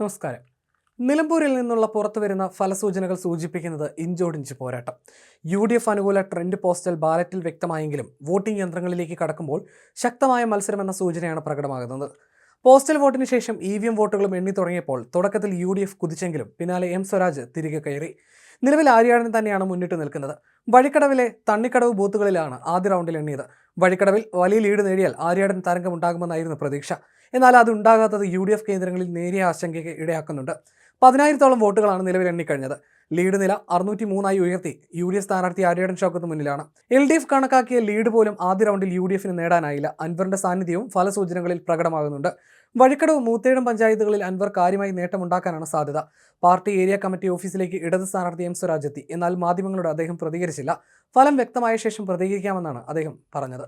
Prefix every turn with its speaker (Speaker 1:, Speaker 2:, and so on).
Speaker 1: നമസ്കാരം. നിലമ്പൂരിൽ നിന്നുള്ള പുറത്തു വരുന്ന ഫലസൂചനകൾ സൂചിപ്പിക്കുന്നത് ഇഞ്ചോടിഞ്ച് പോരാട്ടം. യു ഡി എഫ് അനുകൂല ട്രെൻഡ് പോസ്റ്റൽ ബാലറ്റിൽ വ്യക്തമായെങ്കിലും വോട്ടിംഗ് യന്ത്രങ്ങളിലേക്ക് കടക്കുമ്പോൾ ശക്തമായ മത്സരമെന്ന സൂചനയാണ് പ്രകടമാകുന്നത്. പോസ്റ്റൽ വോട്ടിന് ശേഷം ഇ വി എം വോട്ടുകളും എണ്ണി തുടങ്ങിയപ്പോൾ തുടക്കത്തിൽ യു ഡി എഫ് കുതിച്ചെങ്കിലും പിന്നാലെ എം സ്വരാജ് തിരികെ കയറി. നിലവിൽ ആര്യാടൻ തന്നെയാണ് മുന്നിട്ട് നിൽക്കുന്നത്. വഴിക്കടവിലെ തണ്ണിക്കടവ് ബൂത്തുകളിലാണ് ആദ്യ റൗണ്ടിൽ എണ്ണിയത്. വഴിക്കടവിൽ വലിയ ലീഡ് നേടിയാൽ ആര്യാടൻ തരംഗമുണ്ടാകുമെന്നായിരുന്നു പ്രതീക്ഷ. എന്നാൽ അത് ഉണ്ടാകാത്തത് യു ഡി എഫ് കേന്ദ്രങ്ങളിൽ നേരിയ ആശങ്കയ്ക്ക് ഇടയാക്കുന്നുണ്ട്. പതിനായിരത്തോളം വോട്ടുകളാണ് നിലവിൽ എണ്ണിക്കഴിഞ്ഞത്. ലീഡ് നില അറുന്നൂറ്റി മൂന്നായി ഉയർത്തി. യു ഡി എഫ് സ്ഥാനാർത്ഥി ആര്യാടൻ ഷൗക്കത്ത് മുന്നിലാണ്. എൽ ഡി എഫ് കണക്കാക്കിയ ലീഡ് പോലും ആദ്യ റൗണ്ടിൽ യു ഡി എഫിന് നേടാനായില്ല. അൻവറിന്റെ സാന്നിധ്യവും ഫലസൂചനകളിൽ പ്രകടമാകുന്നുണ്ട്. വഴിക്കടവ് മൂത്തേടം പഞ്ചായത്തുകളിൽ അൻവർ കാര്യമായി നേട്ടമുണ്ടാക്കാനാണ് സാധ്യത. പാർട്ടി ഏരിയ കമ്മിറ്റി ഓഫീസിലേക്ക് ഇടത് സ്ഥാനാർത്ഥി എം സ്വരാജ് എത്തി. എന്നാൽ മാധ്യമങ്ങളോട് അദ്ദേഹം പ്രതികരിച്ചില്ല. ഫലം വ്യക്തമായ ശേഷം പ്രതികരിക്കാമെന്നാണ് അദ്ദേഹം പറഞ്ഞത്.